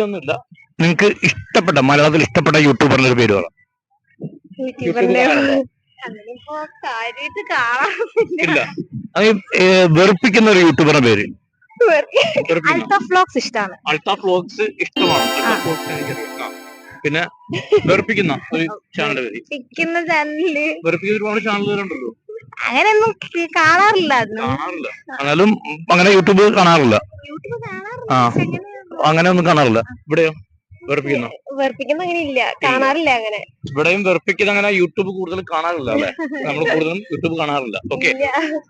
ഫുഡൊന്നുമില്ല നിങ്ങൾക്ക് ഇഷ്ടപ്പെട്ട മലയാളത്തിൽ ഇഷ്ടപ്പെട്ട യൂട്യൂബറിന്റെ ഒരു പേര്. പറ ഇല്ല. അത് വെറുപ്പിക്കുന്ന ഒരു യൂട്യൂബറിന്റെ പേര്. ഇഷ്ടമാണ്. ഇഷ്ടമാണ് എനിക്കറിയാം പിന്നെ വെറുപ്പിക്കുന്ന ഒരു ചാനലിന്റെ പേര്. ഇരിക്കുന്ന ചാനലിൽ. വെറുപ്പിക്കുന്ന ഒരുപാട് ചാനലുകളുണ്ടല്ലോ. അങ്ങനെയൊന്നും കാണാറില്ല എന്നാലും അങ്ങനെ യൂട്യൂബ് കാണാറില്ല. യൂട്യൂബ് കാണാറില്ല. അങ്ങനെ ഒന്നും കാണാറില്ല. ഇവിടെയോ? വെറുപ്പിക്കുന്ന? വെറുപ്പിക്കുന്ന അങ്ങനെ ഇല്ല. കാണാറില്ല അങ്ങനെ. ഇവിടെയും വെറുപ്പിക്കുന്ന അങ്ങനെ യൂട്യൂബ് കൂടുതൽ കാണാറില്ല അല്ലെ? നമ്മൾ കൂടുതലും യൂട്യൂബ് കാണാറില്ല. ഓക്കെ.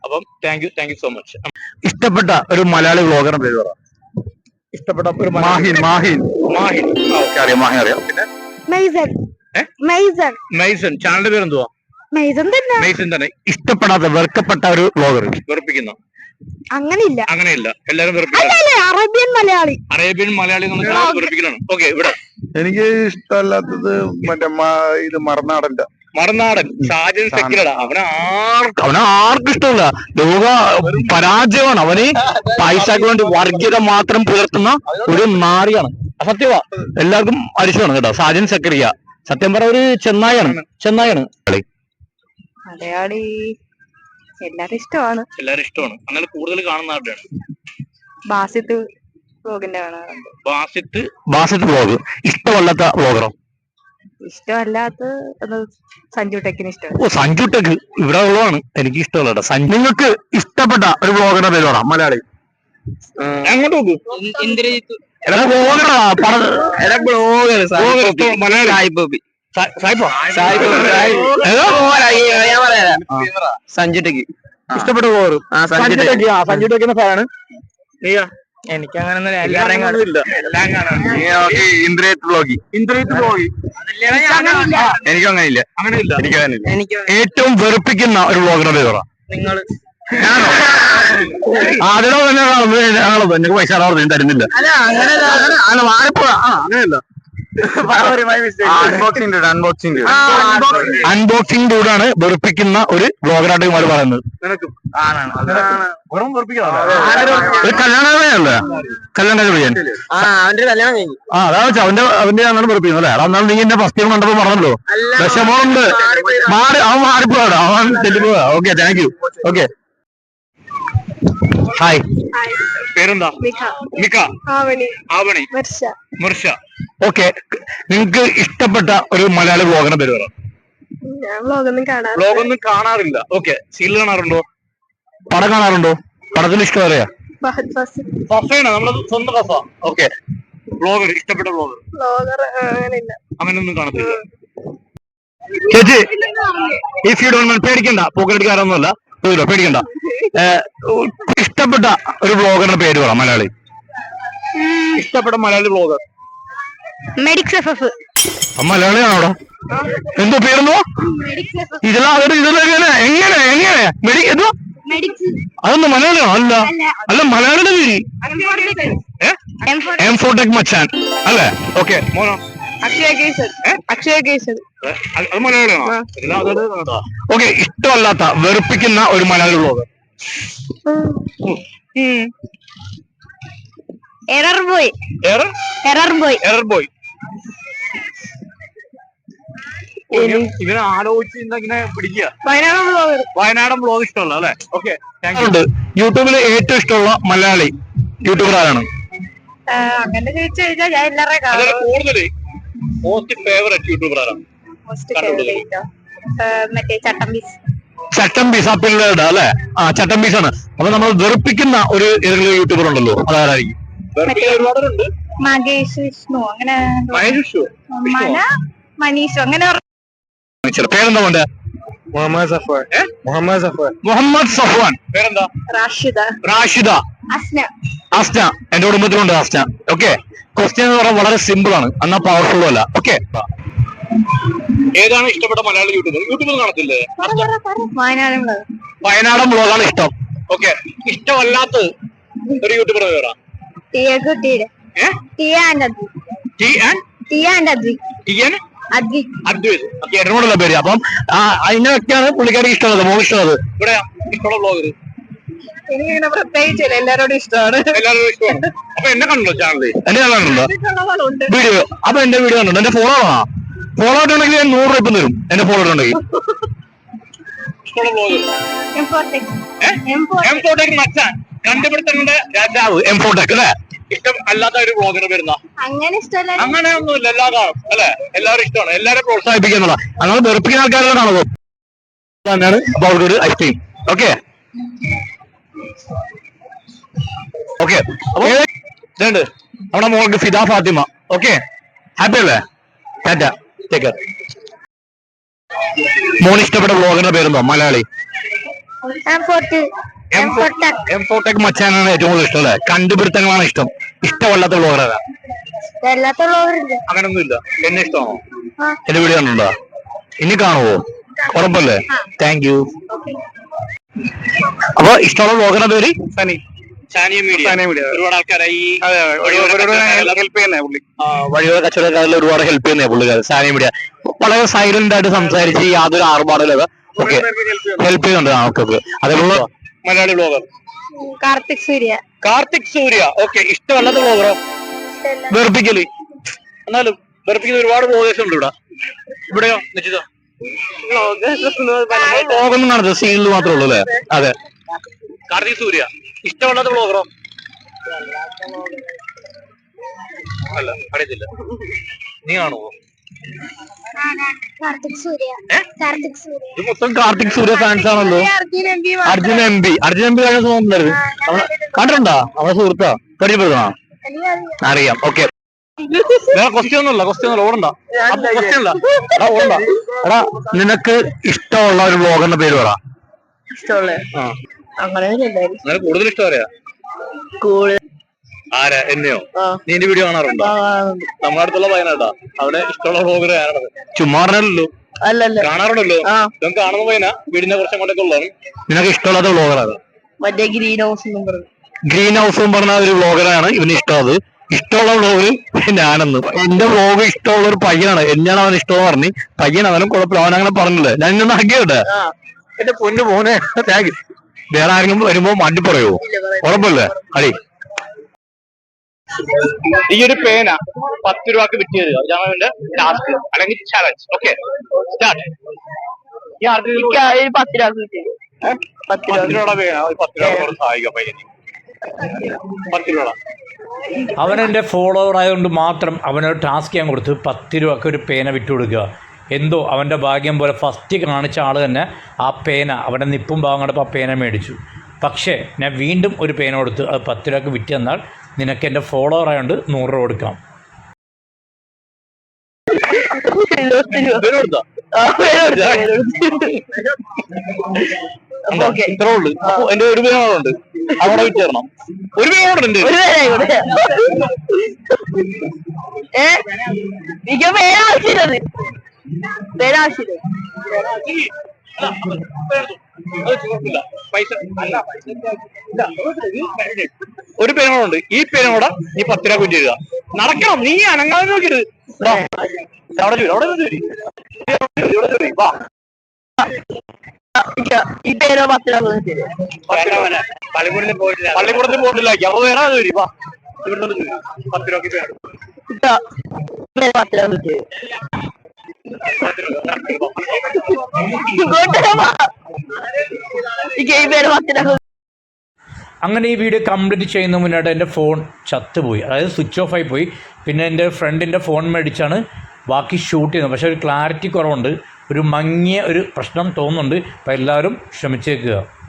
അപ്പം thank you thank you so much ഇഷ്ടപ്പെട്ട ഒരു മലയാളി വ്ളോഗറിന്റെ പേര് പറ. ഇഷ്ടപ്പെട്ട ഒരു മാഹിൻ മാഹിൻ. മാഹിൻ. ഓക്കെ അറിയാം മാഹിൻ അറിയാം. പിന്നെ? മൈസൺ. മൈസൺ. മൈസൺ. ചാനലിന്റെ പേര് എന്തുവാ മൈസൺ തന്നെ. മൈസൺ തന്നെ. ഇഷ്ടപ്പെടാത്ത വെറുക്കപ്പെട്ട ഒരു വ്ളോഗർ വെറുപ്പിക്കുന്ന? അങ്ങനെ ഇല്ല അങ്ങനെയില്ല എല്ലാരും Arabian Malayali. Arabian Malayali channel okay ഇവിടെ. എനിക്ക് ഇഷ്ടമല്ലാത്തത് മറ്റേ ഇത് മറുനാടന്റെ മറുനാടൻ. സാജൻ സെക്രട്ട അവനെ ആർക്കും അവനെ ആർക്കും ഇഷ്ടമില്ല. ലോക പരാജയമാണ്. അവന് പൈസക്ക് വേണ്ടി വർഗീയത മാത്രം പുലർത്തുന്ന ഒരു നാറിയാണ്. സത്യവാ. എല്ലാവർക്കും അരിശമാണ് കേട്ടോ. സാജൻ സെക്രിയ സത്യം പറ ഒരു ചെന്നായാണ് ചെന്നായാണ് കളി മലയാളി എല്ലാരും ഇഷ്ടമാണ്. എല്ലാരും ഇഷ്ടമാണ്. അങ്ങനെ കൂടുതൽ കാണുന്ന ആരുടെയാണ്? ബാസിത്ത് വ്ലോഗിന്റെ കാണാറുണ്ട്. ബാസിത്ത് ബാസിത്ത് വ്ളോഗ് ഇഷ്ടമല്ലാത്ത വ്ളോഗറോ ഇഷ്ടമല്ലാത്ത സഞ്ജു ടെക്കിന് ഇഷ്ടമാണ് ഓ സഞ്ജു ടെക്ക് ഇവിടെ ഉള്ളതാണ്. എനിക്ക് ഇഷ്ടമല്ല സഞ്ജു. നിങ്ങൾക്ക് ഇഷ്ടപ്പെട്ട ഒരു വ്ളോഗറുടെ പേര് പറയാം മലയാളി. അങ്ങോട്ട് നോക്കൂ. എടാ വ്ളോഗറാ മലയാളി. സാ- സായിപ്പോ? സഞ്ജു ടെക്ക് ഇഷ്ടപ്പെട്ട ആ. സഞ്ജു സഞ്ജു ടെക് ആ സഞ്ജു ഫാനാണ്. എനിക്ക് അങ്ങനെ ഇന്ദ്രിയത്ത് ബ്ലോഗി ഇന്ദ്രിയത്ത് വ്ളോഗ് എനിക്കും അങ്ങനെ ഇല്ല അങ്ങനെ ഇല്ല. എനിക്ക് അങ്ങനെ ഏറ്റവും വെറുപ്പിക്കുന്ന ഒരു വ്ളോഗറുടെ പേര് നിങ്ങൾ. അതിനോ തന്നെ എനിക്ക് പൈസ അളവ് തരുന്നില്ല. അല്ല അങ്ങനെ അല്ല വായ്പ ആ അങ്ങനെയല്ല. അൺബോക്സിംഗ് ഡൂഡാണ് വെറുപ്പിക്കുന്ന ഒരു ബ്ലോഗറായിട്ട് ഇവർ പറയുന്നത് ഒരു കല്യാണം കഴിയാൻ ആ അവന്റെ കല്യാണം കഴിഞ്ഞു. ആ അതാ അവന്റെ അവന്റെ അന്നാണ് വെറുപ്പിക്കുന്നത് അല്ലേ? അന്നാണ് നീ എന്റെ ഫസ്റ്റ് ടൈം കണ്ടപ്പോ പറഞ്ഞല്ലോ. വിഷമമുണ്ട്. മാറി അവൻ മാറിപ്പോടാ അവൻ തെറ്റിപ്പോയാ okay thank you okay hi പേരെന്താ? മിക്ക. ആവണി. മുർഷ. ഓക്കെ നിങ്ങൾക്ക് ഇഷ്ടപ്പെട്ട ഒരു മലയാളി ബ്ലോഗറിന്റെ പേര് വ്ലോഗൊന്നും കാണാറില്ല. ഓക്കെ സീരിയൽ കാണാറുണ്ടോ? പടം കാണാറുണ്ടോ? പടത്തിന് ഇഷ്ടം അറിയാ. ഫസയാണ് നമ്മുടെ സ്വന്തം ഫസ. ഓക്കെ ബ്ലോഗർ ഇഷ്ടപ്പെട്ട അങ്ങനെയില്ല. അങ്ങനെയൊന്നും കാണത്തില്ല. ചേച്ചി ഇഫ് യു ഡോണ്ട് പേടിക്കണ്ട. പോക്കറ്റടിക്കാരൊന്നുമല്ല ഇല്ല പേടിക്കണ്ട. ഇഷ്ടപ്പെട്ട ഒരു ബ്ലോഗറിന്റെ പേര് പറ മലയാളി. ഇഷ്ടപ്പെട്ട Malayali blogger Medics F F മലയാളിയാണോടാ? എന്തോ പേരെന്തോ ഇതെല്ലാം ഇതെല്ലാം എങ്ങനെ? എങ്ങനെ മെഡി എന്തോ അതൊന്നും മലയാളിയാണോ അല്ല. അല്ല. മലയാളിയുടെ പേര്. എം ഫോർടെക് മച്ചാൻ. അല്ലേ? ഓക്കെ മോനോ. അക്ഷയ കേസൻ അക്ഷയ കേസൻ ഏ, അത് മലയാളിയാണോ? ഓക്കെ ഇഷ്ടമല്ലാത്ത വെറുപ്പിക്കുന്ന ഒരു Malayali blogger error boy error error boy error boy ഇവനെ ആലോചിച്ച് ഇങ്ങനെ പിടിക്കുക. വയനാട് വ്ലോഗർ വയനാടൻ ബ്ലോഗ് ഇഷ്ടമല്ല അല്ലെ? ഓക്കെ യൂട്യൂബിൽ ഏറ്റവും ഇഷ്ടമുള്ള മലയാളി യൂട്യൂബർ ആരാണ് അങ്ങനെ ചോദിച്ചു കഴിഞ്ഞാൽ ഞാൻ എല്ലാവരെയും കൂടുതൽ മോസ്റ്റ് ഫേവറേറ്റ് യൂട്യൂബറാണ് മറ്റേ ചട്ടമ്പീസ്. ചട്ടം പീസ് ആ പിള്ളേരുടെ അല്ലെ? ആ ചട്ടമ്പീസ് പീസ് ആണ് അപ്പൊ നമ്മൾ വെറുപ്പിക്കുന്ന ഒരു ഏതെങ്കിലും യൂട്യൂബർ ഉണ്ടല്ലോ അതാരായിരിക്കും? വെറുപ്പിക്കുന്ന ഒരുപാടുണ്ട്. മകേഷ് വിഷ്ണു അങ്ങനെ മഹേഷ് മന മനീഷു അങ്ങനെ പേരെന്താ മോന്റെ മുഹമ്മദ് സഫ്വാൻ. മുഹമ്മദ് സഫർ മുഹമ്മദ് സഫ്വാൻ. പേരെന്താ? റാഷിദ. റാഷിദ. ആസ്ന എന്റെ കുടുംബത്തിലുണ്ട് ആസ്ന ഓക്കെ ക്വസ്റ്റ്യൻ എന്ന് പറഞ്ഞാൽ വളരെ സിമ്പിൾ ആണ്. എന്നാ പവർഫുൾ അല്ല. ഓക്കെ ഏതാണ് ഇഷ്ടപ്പെട്ട മലയാളി യൂട്യൂബർ? യൂട്യൂബിൽ കാണത്തില്ലേ? വയനാടൻ ബ്ലോഗാണ് ഇഷ്ടം. ഓക്കെ ഇഷ്ടമല്ലാത്ത ഒരു യൂട്യൂബർ പേരാ പേര്. അപ്പം അതിനൊക്കെയാണ് പുള്ളിക്കാരിക്ക് ഇഷ്ടമുള്ളത് മോൾ ഇഷ്ടമുള്ളത്. ഇവിടെ ഇഷ്ടമുള്ള ബ്ലോഗർ എനിക്കിങ്ങനെ പ്രത്യേകിച്ചില്ല എല്ലാരോടും ഇഷ്ടമാണ്. എല്ലാവരും ഇഷ്ടമാണ്. അപ്പൊ എന്നെ കണ്ടോ ചാനലിൽ എന്റെ ചാനൽ കണ്ടോ വീഡിയോ. അപ്പൊ എന്റെ വീഡിയോ കണ്ടോ എന്റെ ഫോളോ ആണോ ഫോളോ ആയിട്ടുണ്ടെങ്കിൽ ഞാൻ നൂറ് രൂപ തരും. എന്റെ ഫോളോ ഉണ്ടെങ്കിൽ. എംഫോടെക് മച്ചാൻ കണ്ടുപിടുത്തങ്ങളുടെ രാജാവ്. എംഫോടെക് അല്ലേ? ഇഷ്ടം അല്ലാത്ത ഒരു ബ്ലോഗർ വരുന്ന. അങ്ങനെ ഇഷ്ടമല്ല. അങ്ങനെ ഒന്നുമില്ല എല്ലാ കാണും അല്ലെ? എല്ലാവരും ഇഷ്ടമാണ്. എല്ലാവരും പ്രോത്സാഹിപ്പിക്കുന്നുള്ള അങ്ങനെ വെറുപ്പിക്കുന്ന ആൾക്കാരോടാണോ? തന്നെയാണ് അപ്പൊ അവർക്കൊരു ഐസ്ക്രീം ഓക്കെ ഓക്കെ അപ്പൊ ഇതുണ്ട്. നമ്മുടെ മോൾക്ക് ഫിദ ഫാത്തിമ. ഓക്കെ ഹാപ്പി അല്ലേ? ടാറ്റ ടേക്ക് മോൻ ഇഷ്ടപ്പെട്ട ബ്ലോഗറിന്റെ പേരെന്തോ മലയാളി. എംഫോടെക് മച്ചാനാണ് ഏറ്റവും കൂടുതൽ ഇഷ്ടം അല്ലേ? കണ്ടുപിടുത്തങ്ങളാണ് ഇഷ്ടം. ഇഷ്ടമല്ലാത്ത ബ്ലോഗർ ഏതാ അങ്ങനൊന്നുമില്ല എന്നെ ഇഷ്ടമാണോ? എന്റെ വീഡിയോ കണ്ടുണ്ടോ ഇനി കാണുവോ? ഉറപ്പല്ലേ? താങ്ക് യു അപ്പൊ ഇഷ്ടമുള്ള ബ്ലോഗറിന്റെ പേര്? സനി. സാനിയ മീഡിയ. സാനിയ media. ഒരുപാട് ആൾക്കാരെ ഈ ഹെൽപ്പ് ചെയ്യുന്നേ പുള്ളി. ആ, വഴിയോര കച്ചവടക്കാരിൽ ഒരുപാട് ഹെൽപ്പ് ചെയ്യുന്ന പുള്ളിക്കാരൻ സാനി മീഡിയ. വളരെ സൈലന്റ് ആയിട്ട് സംസാരിച്ച് യാതൊരു ആർഭാടില്ല ഓക്കെ. ഹെൽപ്പ് ചെയ്യുന്നുണ്ട്. ആ ഓക്കെ ഓക്കെ. അതേപോലെ മലയാളി ബ്ലോഗർ കാർത്തിക് സൂര്യ. കാർത്തിക് സൂര്യ. ഓക്കെ ഇഷ്ടമല്ലാത്ത ബ്ലോഗറോ വെറുപ്പിക്കൽ. എന്നാലും വെറുപ്പിക്കുന്ന ഒരുപാട് ബ്ലോഗേഴ്സ് ഉണ്ട് ഇവിടെ. ഇവിടെയോ നിശ്ചിതോ? ബ്ലോഗൊന്നും കാണത്തില്ല സീനിൽ മാത്രമേ ഉള്ളൂ അല്ലേ? അതെ. കാർത്തിക് സൂര്യ ഇഷ്ടമല്ലാത്ത ബ്ലോഗറോ അല്ല അറിയത്തില്ല. നീ കാണുമോ കാർത്തിക് സൂര്യ. കാർത്തിക് സൂര്യ. ഇത് മൊത്തം കാർത്തിക് സൂര്യ ഫാൻസ് ആണല്ലോ. Arjun M P Arjun M P. കഴിഞ്ഞ വന്നിട്ടുണ്ടായിരുന്നു. അവനെ അവളെ സുഹൃത്താ? പരിചയപ്പെടുത്തണോ? അറിയാം. ഓക്കെ. വേറെ ക്വസ്റ്റ്യൻ ഒന്നുമില്ല ക്വസ്റ്റ്യൻ ഒന്നുമില്ല. ഓടണ്ട. ക്വസ്റ്റ്യൻ ഇല്ല. എടാ ഓടണ്ട. എടാ നിനക്ക് ഇഷ്ടമുള്ള ഒരു ബ്ലോഗറിന്റെ പേര് പറ. ഇഷ്ടമുള്ള? ആ. അങ്ങനെ നിനക്ക് കൂടുതൽ ഇഷ്ടം അറിയാ കൂടുതൽ. ആരാ? എന്നെയോ. നീ എന്റെ വീഡിയോ കാണാറുണ്ടോ? നമ്മുടെ അടുത്തുള്ള പയ്യനാട്ടാ അവിടെ ഇഷ്ടമുള്ള ബ്ലോഗർ അല്ലല്ല. കാണാറുണ്ടല്ലോ. ഇവൻ കാണുന്ന പയ്യനാ. വീടിന്റെ കുറച്ച് അങ്ങോട്ടൊക്കെ ഉള്ളതാണ് നിനക്ക് ഇഷ്ടമുള്ളത് ബ്ലോഗറാണ് അതാ മറ്റേ ഗ്രീൻ ഹൗസ് ഗ്രീൻ ഹൗസ് എന്ന് പറഞ്ഞ ഒരു ബ്ലോഗറാണ് ഇവന് ഇഷ്ടമുള്ളത് ഇഷ്ടമുള്ള വ്ളോഗ് ഞാനെന്ന് എന്റെ വ്ളോഗ് ഇഷ്ടമുള്ള ഒരു പയ്യനാണ്. എന്നെയാണ് അവൻ ഇഷ്ടമെന്ന് പറഞ്ഞ് പയ്യൻ അവനും കുഴപ്പമില്ല. അവൻ അങ്ങനെ പറഞ്ഞില്ല? ഞാൻ ഇന്നൊന്ന് ആക്കിയോട്ടെ എന്റെ പൊന്നു മോനെ താങ്ക് വേറെ ആരെങ്കിലും വരുമ്പോ മണ്ടി പറയോ? ഉറപ്പല്ലേ? അടി. ഈ ഒരു പേന പത്ത് രൂപക്ക് വിറ്റ് തരിക ഇതാണ് ടാസ്ക് അല്ലെങ്കിൽ ചലഞ്ച് ഓക്കെ സ്റ്റാർട്ട് ഈ ആർക്കും പത്ത് രൂപ പത്ത് രൂപ. പത്ത് രൂപയുടെ പേന. പത്ത് രൂപ കൊണ്ട് സഹായിക്കാം പയ്യന്. പത്ത് രൂപ. അവൻ എന്റെ ഫോളോവർ ആയതുകൊണ്ട് മാത്രം അവനൊരു ടാസ്ക് ഞാൻ കൊടുത്തു. പത്ത് രൂപക്ക് ഒരു പേന വിട്ടു കൊടുക്കുക. എന്തോ അവന്റെ ഭാഗ്യം പോലെ ഫസ്റ്റ് കാണിച്ച ആൾ തന്നെ ആ പേന അവന്റെ നിപ്പും ഭാഗം കണ്ടപ്പോൾ ആ പേന മേടിച്ചു. പക്ഷേ ഞാൻ വീണ്ടും ഒരു പേന കൊടുത്തു. അത് പത്ത് രൂപക്ക് വിറ്റ് തന്നാൽ നിനക്ക് എന്റെ ഫോളോവർ ആയതുകൊണ്ട് നൂറ് രൂപ കൊടുക്കാം. ഇത്രേ ഉള്ളു. അപ്പൊ എന്റെ ഒരു പേനോടുണ്ട് അവിടെ വിറ്റ് തരണം ഒരു പേനോടുണ്ട് ഒരു ഏ? എനിക്ക് പേനോടുണ്ട് ഈ പേനോടെ നീ പത്ത് രൂപ കുറ്റി എഴുതുക നടക്കണം. നീ അനങ്ങാതെ നോക്കിയിട്ട് അവിടെ ചോദിച്ചു അവിടെ ഇവിടെ ചോദിച്ചു വാ. ഈ പേരോ പത്ത് രൂപ പള്ളിക്കൂടത്തിൽ പോയിട്ടില്ല. പള്ളിക്കൂടത്തിൽ പോയിട്ടില്ല. അപ്പൊ വേറെ ചോദിച്ചു വാ. ഇവിടെ നിന്ന് ചോദിച്ചു പത്ത് രൂപയ്ക്ക് പേര് പത്ത് രൂപ ഇങ്ങോട്ട് പത്ത് രൂപ അങ്ങനെ ഈ വീഡിയോ കംപ്ലീറ്റ് ചെയ്യുന്ന മുന്നായിട്ട് എന്റെ ഫോൺ ചത്തുപോയി. അതായത് സ്വിച്ച് ഓഫ് ആയി പോയി. പിന്നെ എന്റെ ഫ്രണ്ടിന്റെ ഫോൺ മേടിച്ചാണ് ബാക്കി ഷൂട്ട് ചെയ്യുന്നത്. പക്ഷേ ഒരു ക്ലാരിറ്റി കുറവുണ്ട്. ഒരു മങ്ങിയ ഒരു പ്രശ്നം തോന്നുന്നുണ്ട്. അപ്പോൾ എല്ലാവരും ക്ഷമിച്ചേക്കുക.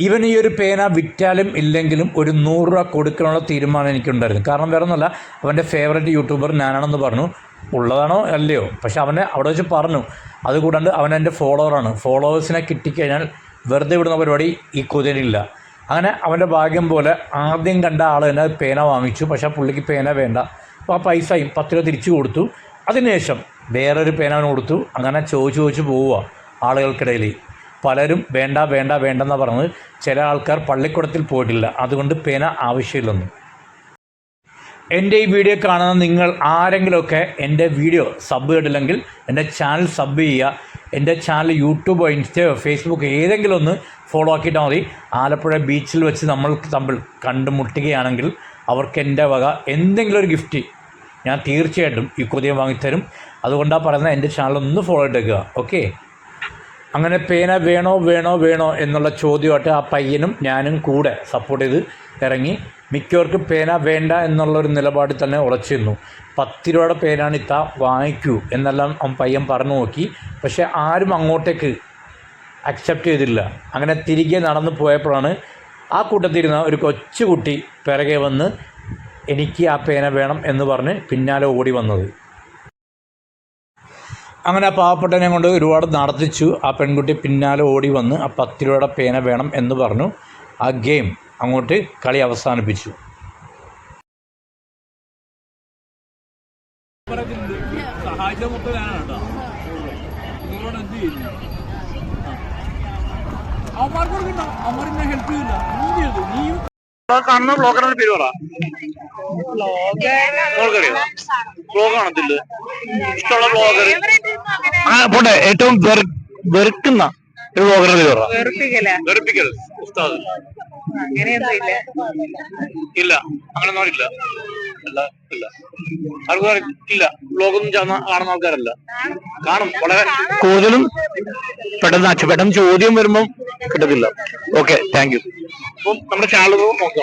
ഈവൻ ഈ ഒരു പേന വിറ്റാലും ഇല്ലെങ്കിലും ഒരു നൂറ് രൂപ കൊടുക്കാനുള്ള തീരുമാനം എനിക്കുണ്ടായിരുന്നു. കാരണം വേറെ ഒന്നുമല്ല അവന്റെ ഫേവറേറ്റ് യൂട്യൂബർ ഞാനാണെന്ന് പറഞ്ഞു. ഉള്ളതാണോ അല്ലയോ? പക്ഷെ അവനെ അവിടെ വെച്ച് പറഞ്ഞു. അതുകൂടാണ്ട് അവൻ എന്റെ ഫോളോവറാണ് ഫോളോവേഴ്സിനെ കിട്ടിക്കഴിഞ്ഞാൽ വെറുതെ വിടുന്ന പരിപാടി ഈ കുതിരയില്ല അങ്ങനെ അവന്റെ ഭാഗ്യം പോലെ ആദ്യം കണ്ട ആൾ തന്നെ പേന വാങ്ങിച്ചു. പക്ഷേ പുള്ളിക്ക് പേന വേണ്ട. അപ്പോൾ ആ പൈസയും പത്ത് രൂപ തിരിച്ചു കൊടുത്തു. അതിനുശേഷം വേറൊരു പേന അവന് കൊടുത്തു. അങ്ങനെ ചോദിച്ചു ചോദിച്ചു പോവുക ആളുകൾക്കിടയിൽ. പലരും വേണ്ട വേണ്ട വേണ്ടെന്ന് പറഞ്ഞത്. ചില ആൾക്കാർ പള്ളിക്കൂടത്തിൽ പോയിട്ടില്ല. അതുകൊണ്ട് പേന ആവശ്യമില്ലെന്ന്. എന്റെ ഈ വീഡിയോ കാണുന്ന നിങ്ങൾ ആരെങ്കിലുമൊക്കെ എന്റെ വീഡിയോ സബ് ചെയ്തില്ലെങ്കിൽ എന്റെ ചാനൽ സബ് ചെയ്യുക. എന്റെ ചാനൽ യൂട്യൂബോ ഇൻസ്റ്റയോ ഫേസ്ബുക്ക് ഏതെങ്കിലും ഒന്ന് ഫോളോ ആക്കിയിട്ടാൽ മതി. ആലപ്പുഴ ബീച്ചിൽ വെച്ച് നമ്മൾ തമ്മിൽ കണ്ടുമുട്ടുകയാണെങ്കിൽ അവർക്ക് എന്റെ വക എന്തെങ്കിലും ഒരു ഗിഫ്റ്റ് ഞാൻ തീർച്ചയായിട്ടും ഈ കൊതിയം വാങ്ങിത്തരും. അതുകൊണ്ടാണ് പറയുന്നത് എന്റെ ചാനൽ ഒന്ന് ഫോളോ ഇട്ടേക്കുക ഓക്കെ അങ്ങനെ പേന വേണോ വേണോ വേണോ എന്നുള്ള ചോദ്യമായിട്ട് ആ പയ്യനും ഞാനും കൂടെ സപ്പോർട്ട് ചെയ്ത് ഇറങ്ങി. മിക്കവർക്കും പേന വേണ്ട എന്നുള്ളൊരു നിലപാടിൽ തന്നെ ഉറച്ചിരുന്നു പത്ത് രൂപയുടെ പേനാണ് ഇത്ത വാങ്ങിക്കൂ എന്നെല്ലാം പയ്യൻ പറഞ്ഞു നോക്കി. പക്ഷേ ആരും അങ്ങോട്ടേക്ക് അക്സെപ്റ്റ് ചെയ്തില്ല. അങ്ങനെ തിരികെ നടന്നു പോയപ്പോഴാണ് ആ കൂട്ടത്തിരുന്ന ഒരു കൊച്ചുകുട്ടി പിറകെ വന്ന് എനിക്ക് ആ പേന വേണം എന്ന് പറഞ്ഞ് പിന്നാലെ ഓടി വന്നത്. അങ്ങനെ ആ പാവപ്പെട്ടനെ കൊണ്ട് ഒരുപാട് നടത്തിച്ചു. ആ പെൺകുട്ടി പിന്നാലെ ഓടി വന്ന് ആ പത്ത് രൂപയുടെ പേന വേണം എന്ന് പറഞ്ഞു. ആ ഗെയിം അങ്ങോട്ട് കളി അവസാനിപ്പിച്ചു. കാണുന്ന ബ്ലോഗറിന്റെ പേര് പറ. ബ്ലോഗ് കാണത്തില്ല ഇഷ്ടമുള്ള ബ്ലോഗർ ആ പോട്ടെ ഏറ്റവും വെറു- വെറുക്കുന്ന ഒരു ബ്ലോഗറിന്റെ പേര് പറ. വെറുപ്പിക്കല. വെറുപ്പിക്കൽ ഉസ്താദ്. ഇല്ല അങ്ങനെ ഇല്ല ഇല്ല. ആൾക്കാർ ഇല്ല ബ്ലോഗൊന്നും ചാന്ന- കാണുന്ന ആൾക്കാരല്ല. കാണും വളരെ കൂടുതലും പെട്ടെന്ന് പെട്ടെന്ന് ചോദ്യം വരുമ്പം കിട്ടത്തില്ല. Okay thank you. അപ്പം നമ്മുടെ ചാനൽ നോക്കാം.